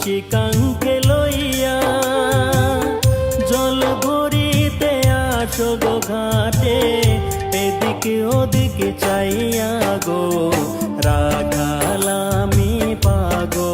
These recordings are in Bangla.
শিকাঙ্কে লইয়া জল ভরিতে আসো গো ঘাটে এদিকে ওদিকে চাইয়া গো রাখালামি পাগো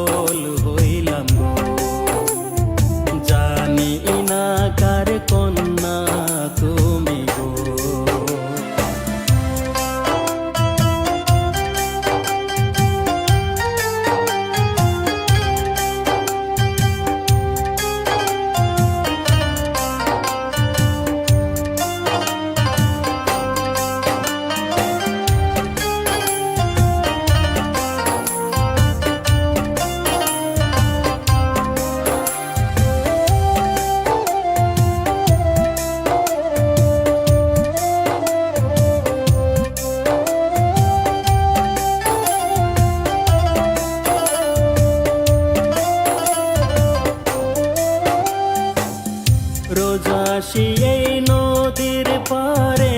আসি এই নদীর পারে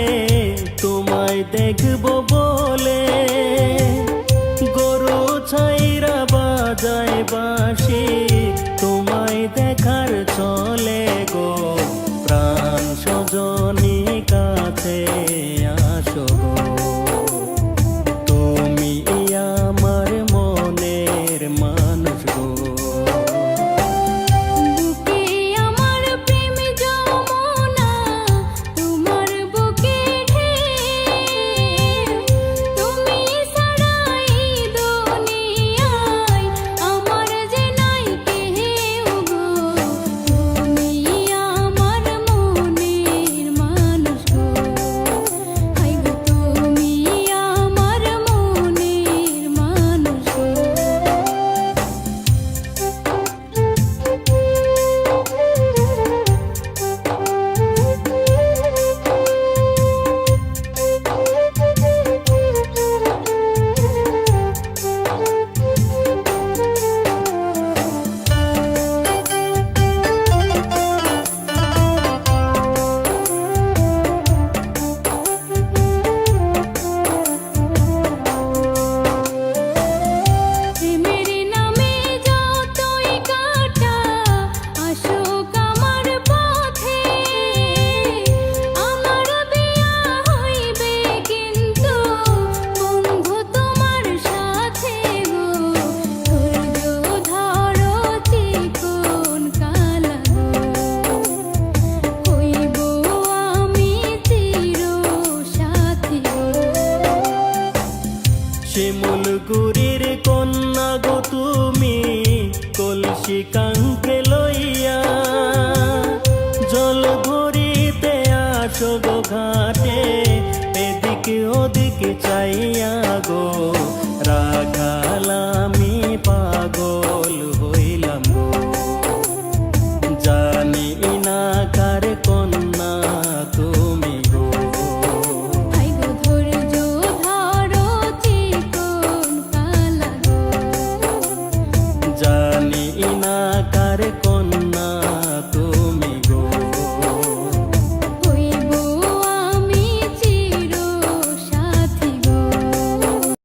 তোমায় দেখব শিমুল গুরির কন্যা গো তুমি, কলসি কাঙ্কে লইয়া জল ভরিতে আসো গো ঘাটে, এদিকে ওদিকে চাইয়া গো, রাখালামি